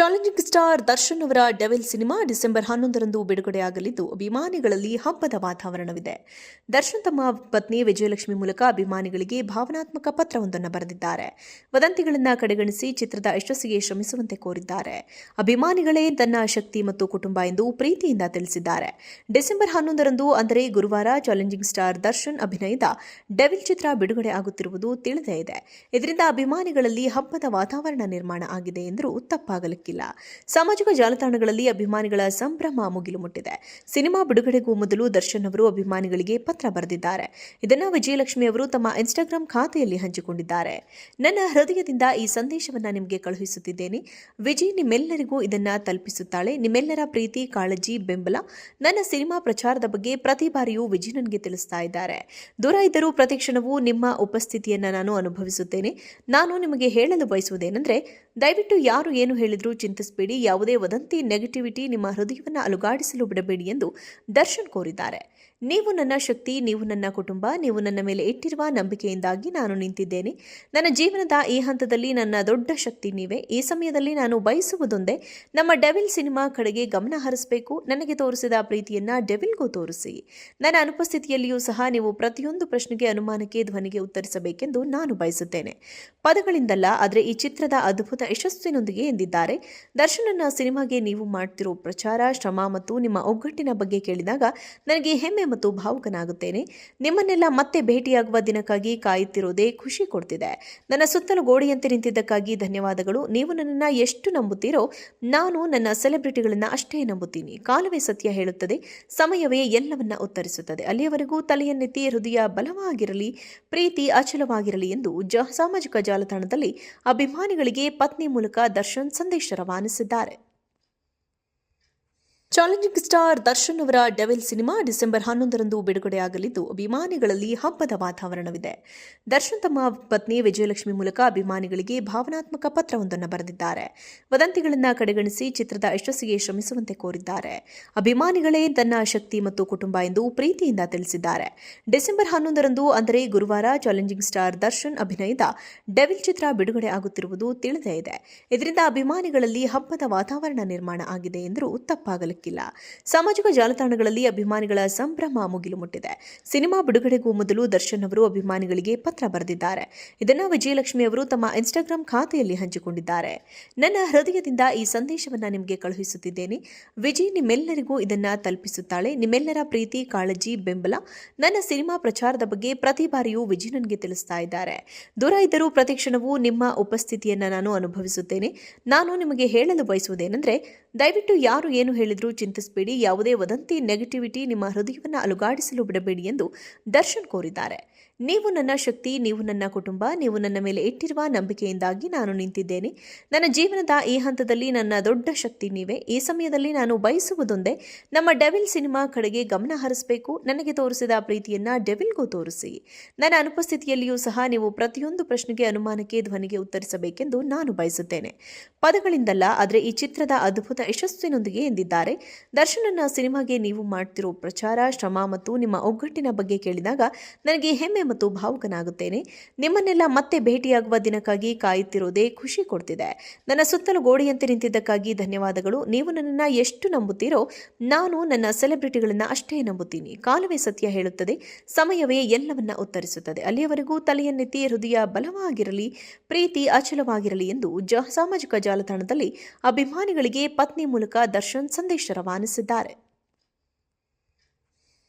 Challenging star Darshan ಅವರ devil cinema December ಹನ್ನೊಂದರಂದು ಬಿಡುಗಡೆಯಾಗಲಿದ್ದು, ಅಭಿಮಾನಿಗಳಲ್ಲಿ ಹಬ್ಬದ ವಾತಾವರಣವಿದೆ. ದರ್ಶನ್ ತಮ್ಮ ಪತ್ನಿ ವಿಜಯಲಕ್ಷ್ಮಿ ಮೂಲಕ ಅಭಿಮಾನಿಗಳಿಗೆ ಭಾವನಾತ್ಮಕ ಪತ್ರವೊಂದನ್ನು ಬರೆದಿದ್ದಾರೆ. ವದಂತಿಗಳನ್ನು ಕಡೆಗಣಿಸಿ ಚಿತ್ರದ ಯಶಸ್ಸಿಗೆ ಶ್ರಮಿಸುವಂತೆ ಕೋರಿದ್ದಾರೆ. ಅಭಿಮಾನಿಗಳೇ ತನ್ನ ಶಕ್ತಿ ಮತ್ತು ಕುಟುಂಬ ಎಂದು ಪ್ರೀತಿಯಿಂದ ತಿಳಿಸಿದ್ದಾರೆ. ಡಿಸೆಂಬರ್ ಹನ್ನೊಂದರಂದು, ಅಂದರೆ ಗುರುವಾರ, ಚಾಲೆಂಜಿಂಗ್ ಸ್ಟಾರ್ ದರ್ಶನ್ ಅಭಿನಯದ ಡೆವಿಲ್ ಚಿತ್ರ ಬಿಡುಗಡೆ ಆಗುತ್ತಿರುವುದು ತಿಳಿದೇ ಇದೆ. ಇದರಿಂದ ಅಭಿಮಾನಿಗಳಲ್ಲಿ ಹಬ್ಬದ ವಾತಾವರಣ ನಿರ್ಮಾಣ ಆಗಿದೆ ಎಂದರೂ ತಪ್ಪಾಗಲಿಕ್ಕಿಲ್ಲ ಸಾಮಾಜಿಕ ಜಾಲತಾಣಗಳಲ್ಲಿ ಅಭಿಮಾನಿಗಳ ಸಂಭ್ರಮ ಮುಗಿಲು ಮುಟ್ಟಿದೆ. ಸಿನಿಮಾ ಬಿಡುಗಡೆಗೂ ಮೊದಲು ದರ್ಶನ್ ಅವರು ಅಭಿಮಾನಿಗಳಿಗೆ ಪತ್ರ ಬರೆದಿದ್ದಾರೆ. ಇದನ್ನು ವಿಜಯಲಕ್ಷ್ಮಿ ಅವರು ತಮ್ಮ ಇನ್ಸ್ಟಾಗ್ರಾಂ ಖಾತೆಯಲ್ಲಿ ಹಂಚಿಕೊಂಡಿದ್ದಾರೆ. ನನ್ನ ಹೃದಯದಿಂದ ಈ ಸಂದೇಶವನ್ನ ನಿಮಗೆ ಕಳುಹಿಸುತ್ತಿದ್ದೇನೆ. ವಿಜಯ್ ನಿಮ್ಮೆಲ್ಲರಿಗೂ ಇದನ್ನ ತಲುಪಿಸುತ್ತಾಳೆ. ನಿಮ್ಮೆಲ್ಲರ ಪ್ರೀತಿ, ಕಾಳಜಿ, ಬೆಂಬಲ ನನ್ನ ಸಿನಿಮಾ ಪ್ರಚಾರದ ಬಗ್ಗೆ ಪ್ರತಿ ಬಾರಿಯೂ ವಿಜಯ್ ನನಗೆ ತಿಳಿಸ್ತಾ ಇದ್ದಾರೆ. ದೂರ ಇದ್ದರೂ ಪ್ರತಿ ಕ್ಷಣವೂ ನಿಮ್ಮ ಉಪಸ್ಥಿತಿಯನ್ನ ನಾನು ಅನುಭವಿಸುತ್ತೇನೆ. ನಾನು ನಿಮಗೆ ಹೇಳಲು ಬಯಸುವುದೇನೆಂದರೆ, ದಯವಿಟ್ಟು ಯಾರು ಏನು ಹೇಳಿದರೂ ಚಿಂತಿಸಬೇಡಿ. ಯಾವುದೇ ವದಂತಿ ನೆಗೆಟಿವಿಟಿ ನಿಮ್ಮ ಹೃದಯವನ್ನು ಅಲುಗಾಡಿಸಲು ಬಿಡಬೇಡಿ ಎಂದು ದರ್ಶನ್ ಕೋರಿದ್ದಾರೆ. ನೀವು ನನ್ನ ಶಕ್ತಿ, ನೀವು ನನ್ನ ಕುಟುಂಬ, ನೀವು ನನ್ನ ಮೇಲೆ ಇಟ್ಟಿರುವ ನಂಬಿಕೆಯಿಂದಾಗಿ ನಾನು ನಿಂತಿದ್ದೇನೆ. ನನ್ನ ಜೀವನದ ಈ ಹಂತದಲ್ಲಿ ನನ್ನ ದೊಡ್ಡ ಶಕ್ತಿ ನೀವೇ. ಈ ಸಮಯದಲ್ಲಿ ನಾನು ಬಯಸುವುದೊಂದೇ, ನಮ್ಮ ಡೆವಿಲ್ ಸಿನಿಮಾ ಕಡೆಗೆ ಗಮನ ಹರಿಸಬೇಕು. ನನಗೆ ತೋರಿಸಿದ ಪ್ರೀತಿಯನ್ನು ಡೆವಿಲ್ಗೂ ತೋರಿಸಿ. ನನ್ನ ಅನುಪಸ್ಥಿತಿಯಲ್ಲಿಯೂ ಸಹ ನೀವು ಪ್ರತಿಯೊಂದು ಪ್ರಶ್ನೆಗೆ ಅನುಮಾನಕ್ಕೆ ಧ್ವನಿಗೆ ಉತ್ತರಿಸಬೇಕೆಂದು ನಾನು ಬಯಸುತ್ತೇನೆ. ಪದಗಳಿಂದಲ್ಲ, ಆದರೆ ಈ ಚಿತ್ರದ ಅದ್ಭುತ ಯಶಸ್ಸಿನೊಂದಿಗೆ ಎಂದಿದ್ದಾರೆ. ದರ್ಶನನ ಸಿನಿಮಾಗೆ ನೀವು ಮಾಡ್ತಿರೋ ಪ್ರಚಾರ, ಶ್ರಮ ಮತ್ತು ನಿಮ್ಮ ಒಗ್ಗಟ್ಟಿನ ಬಗ್ಗೆ ಕೇಳಿದಾಗ ನನಗೆ ಹೆಮ್ಮೆ ಮತ್ತು ಭಾವುಕನಾಗುತ್ತೇನೆ. ನಿಮ್ಮನ್ನೆಲ್ಲ ಮತ್ತೆ ಭೇಟಿಯಾಗುವ ದಿನಕ್ಕಾಗಿ ಕಾಯುತ್ತಿರೋದೇ ಖುಷಿ ಕೊಡ್ತಿದೆ. ನನ್ನ ಸುತ್ತಲೂ ಗೋಡೆಯಂತೆ ನಿಂತಿದ್ದಕ್ಕಾಗಿ ಧನ್ಯವಾದಗಳು. ನೀವು ನನ್ನನ್ನು ಎಷ್ಟು ನಂಬುತ್ತೀರೋ ನಾನು ನನ್ನ ಸೆಲೆಬ್ರಿಟಿಗಳನ್ನು ಅಷ್ಟೇ ನಂಬುತ್ತೀನಿ. ಕಾಲವೇ ಸತ್ಯ ಹೇಳುತ್ತದೆ. ಸಮಯವೇ ಎಲ್ಲವನ್ನ ಉತ್ತರಿಸುತ್ತದೆ. ಅಲ್ಲಿಯವರೆಗೂ ತಲೆಯನ್ನೆತ್ತಿ ಹೃದಯ ಬಲವಾಗಿರಲಿ, ಪ್ರೀತಿ ಅಚಲವಾಗಿರಲಿ ಎಂದು ಜ, ಸಾಮಾಜಿಕ ಜಾಲತಾಣದಲ್ಲಿ ಅಭಿಮಾನಿಗಳಿಗೆ ಪತ್ನಿ ಮೂಲಕ ದರ್ಶನ್ ಸಂದೇಶ ರವಾನಿಸಿದ್ದಾರೆ. ಚಾಲೆಂಜಿಂಗ್ ಸ್ಟಾರ್ ದರ್ಶನ್ ಅವರ ಡೆವಿಲ್ ಸಿನಿಮಾ ಡಿಸೆಂಬರ್ ಹನ್ನೊಂದರಂದು ಬಿಡುಗಡೆಯಾಗಲಿದ್ದು, ಅಭಿಮಾನಿಗಳಲ್ಲಿ ಹಬ್ಬದ ವಾತಾವರಣವಿದೆ. ದರ್ಶನ್ ತಮ್ಮ ಪತ್ನಿ ವಿಜಯಲಕ್ಷ್ಮಿ ಮೂಲಕ ಅಭಿಮಾನಿಗಳಿಗೆ ಭಾವನಾತ್ಮಕ ಪತ್ರವೊಂದನ್ನು ಬರೆದಿದ್ದಾರೆ. ವದಂತಿಗಳನ್ನು ಕಡೆಗಣಿಸಿ ಚಿತ್ರದ ಯಶಸ್ಸಿಗೆ ಶ್ರಮಿಸುವಂತೆ ಕೋರಿದ್ದಾರೆ. ಅಭಿಮಾನಿಗಳೇ ತನ್ನ ಶಕ್ತಿ ಮತ್ತು ಕುಟುಂಬ ಎಂದು ಪ್ರೀತಿಯಿಂದ ತಿಳಿಸಿದ್ದಾರೆ. ಡಿಸೆಂಬರ್ ಹನ್ನೊಂದರಂದು, ಅಂದರೆ ಗುರುವಾರ, ಚಾಲೆಂಜಿಂಗ್ ಸ್ಟಾರ್ ದರ್ಶನ್ ಅಭಿನಯದ ಡೆವಿಲ್ ಚಿತ್ರ ಬಿಡುಗಡೆ ಆಗುತ್ತಿರುವುದು ತಿಳಿದೇ ಇದೆ. ಇದರಿಂದ ಅಭಿಮಾನಿಗಳಲ್ಲಿ ಹಬ್ಬದ ವಾತಾವರಣ ನಿರ್ಮಾಣ ಆಗಿದೆ ಎಂದರೂ ತಪ್ಪಾಗಲಿಕ್ಕಿಲ್ಲ ಸಾಮಾಜಿಕ ಜಾಲತಾಣಗಳಲ್ಲಿ ಅಭಿಮಾನಿಗಳ ಸಂಭ್ರಮ ಮುಗಿಲು ಮುಟ್ಟಿದೆ. ಸಿನಿಮಾ ಬಿಡುಗಡೆಗೂ ಮೊದಲು ದರ್ಶನ್ ಅವರು ಅಭಿಮಾನಿಗಳಿಗೆ ಪತ್ರ ಬರೆದಿದ್ದಾರೆ. ಇದನ್ನು ವಿಜಯಲಕ್ಷ್ಮಿ ಅವರು ತಮ್ಮ ಇನ್ಸ್ಟಾಗ್ರಾಂ ಖಾತೆಯಲ್ಲಿ ಹಂಚಿಕೊಂಡಿದ್ದಾರೆ. ನನ್ನ ಹೃದಯದಿಂದ ಈ ಸಂದೇಶವನ್ನ ನಿಮಗೆ ಕಳುಹಿಸುತ್ತಿದ್ದೇನೆ. ವಿಜಯ್ ನಿಮ್ಮೆಲ್ಲರಿಗೂ ಇದನ್ನ ತಲುಪಿಸುತ್ತಾಳೆ. ನಿಮ್ಮೆಲ್ಲರ ಪ್ರೀತಿ, ಕಾಳಜಿ, ಬೆಂಬಲ ನನ್ನ ಸಿನಿಮಾ ಪ್ರಚಾರದ ಬಗ್ಗೆ ಪ್ರತಿ ಬಾರಿಯೂ ವಿಜಯ್ ನನಗೆ ತಿಳಿಸ್ತಾ ಇದ್ದಾರೆ. ದೂರ ಇದ್ದರೂ ಪ್ರತಿ ಕ್ಷಣವೂ ನಿಮ್ಮ ಉಪಸ್ಥಿತಿಯನ್ನ ನಾನು ಅನುಭವಿಸುತ್ತೇನೆ. ನಾನು ನಿಮಗೆ ಹೇಳಲು ಬಯಸುವುದೇನೆಂದರೆ, ದಯವಿಟ್ಟು ಯಾರು ಏನು ಹೇಳಿದರೂ ಚಿಂತಿಸಬೇಡಿ. ಯಾವುದೇ ವದಂತಿ ನೆಗೆಟಿವಿಟಿ ನಿಮ್ಮ ಹೃದಯವನ್ನು ಅಲುಗಾಡಿಸಲು ಬಿಡಬೇಡಿ ಎಂದು ದರ್ಶನ್ ಕೋರಿದ್ದಾರೆ. ನೀವು ನನ್ನ ಶಕ್ತಿ, ನೀವು ನನ್ನ ಕುಟುಂಬ, ನೀವು ನನ್ನ ಮೇಲೆ ಇಟ್ಟಿರುವ ನಂಬಿಕೆಯಿಂದಾಗಿ ನಾನು ನಿಂತಿದ್ದೇನೆ. ನನ್ನ ಜೀವನದ ಈ ಹಂತದಲ್ಲಿ ನನ್ನ ದೊಡ್ಡ ಶಕ್ತಿ ನೀವೇ. ಈ ಸಮಯದಲ್ಲಿ ನಾನು ಬಯಸುವುದೊಂದೇ, ನಮ್ಮ ಡೆವಿಲ್ ಸಿನಿಮಾ ಕಡೆಗೆ ಗಮನ ಹರಿಸಬೇಕು. ನನಗೆ ತೋರಿಸಿದ ಪ್ರೀತಿಯನ್ನ ಡೆವಿಲ್ಗೂ ತೋರಿಸಿ. ನನ್ನ ಅನುಪಸ್ಥಿತಿಯಲ್ಲಿಯೂ ಸಹ ನೀವು ಪ್ರತಿಯೊಂದು ಪ್ರಶ್ನೆಗೆ ಅನುಮಾನಕ್ಕೆ ಧ್ವನಿಗೆ ಉತ್ತರಿಸಬೇಕೆಂದು ನಾನು ಬಯಸುತ್ತೇನೆ. ಪದಗಳಿಂದಲ್ಲ, ಆದರೆ ಈ ಚಿತ್ರದ ಅದ್ಭುತ ಯಶಸ್ಸಿನೊಂದಿಗೆ ಎಂದಿದ್ದಾರೆ. ದರ್ಶನನ ಸಿನಿಮಾಗೆ ನೀವು ಮಾಡ್ತಿರೋ ಪ್ರಚಾರ, ಶ್ರಮ ಮತ್ತು ನಿಮ್ಮ ಒಗ್ಗಟ್ಟಿನ ಬಗ್ಗೆ ಕೇಳಿದಾಗ, ನನಗೆ ಹೆಮ್ಮೆ ಮತ್ತು ಭಾವುಕನಾಗುತ್ತೇನೆ. ನಿಮ್ಮನ್ನೆಲ್ಲ ಮತ್ತೆ ಭೇಟಿಯಾಗುವ ದಿನಕ್ಕಾಗಿ ಕಾಯುತ್ತಿರೋದೇ ಖುಷಿ ಕೊಡ್ತಿದೆ. ನನ್ನ ಸುತ್ತಲೂ ಗೋಡೆಯಂತೆ ನಿಂತಿದ್ದಕ್ಕಾಗಿ ಧನ್ಯವಾದಗಳು. ನೀವು ನನ್ನನ್ನು ಎಷ್ಟು ನಂಬುತ್ತೀರೋ ನಾನು ನನ್ನ ಸೆಲೆಬ್ರಿಟಿಗಳನ್ನು ಅಷ್ಟೇ ನಂಬುತ್ತೀನಿ. ಕಾಲವೇ ಸತ್ಯ ಹೇಳುತ್ತದೆ. ಸಮಯವೇ ಎಲ್ಲವನ್ನ ಉತ್ತರಿಸುತ್ತದೆ. ಅಲ್ಲಿಯವರೆಗೂ ತಲೆಯನ್ನೆತ್ತಿ ಹೃದಯ ಬಲವಾಗಿರಲಿ, ಪ್ರೀತಿ ಅಚಲವಾಗಿರಲಿ ಎಂದು ಜ, ಸಾಮಾಜಿಕ ಜಾಲತಾಣದಲ್ಲಿ ಅಭಿಮಾನಿಗಳಿಗೆ ಪತ್ನಿ ಮೂಲಕ ದರ್ಶನ್ ಸಂದೇಶ ರವಾನಿಸಿದ್ದಾರೆ.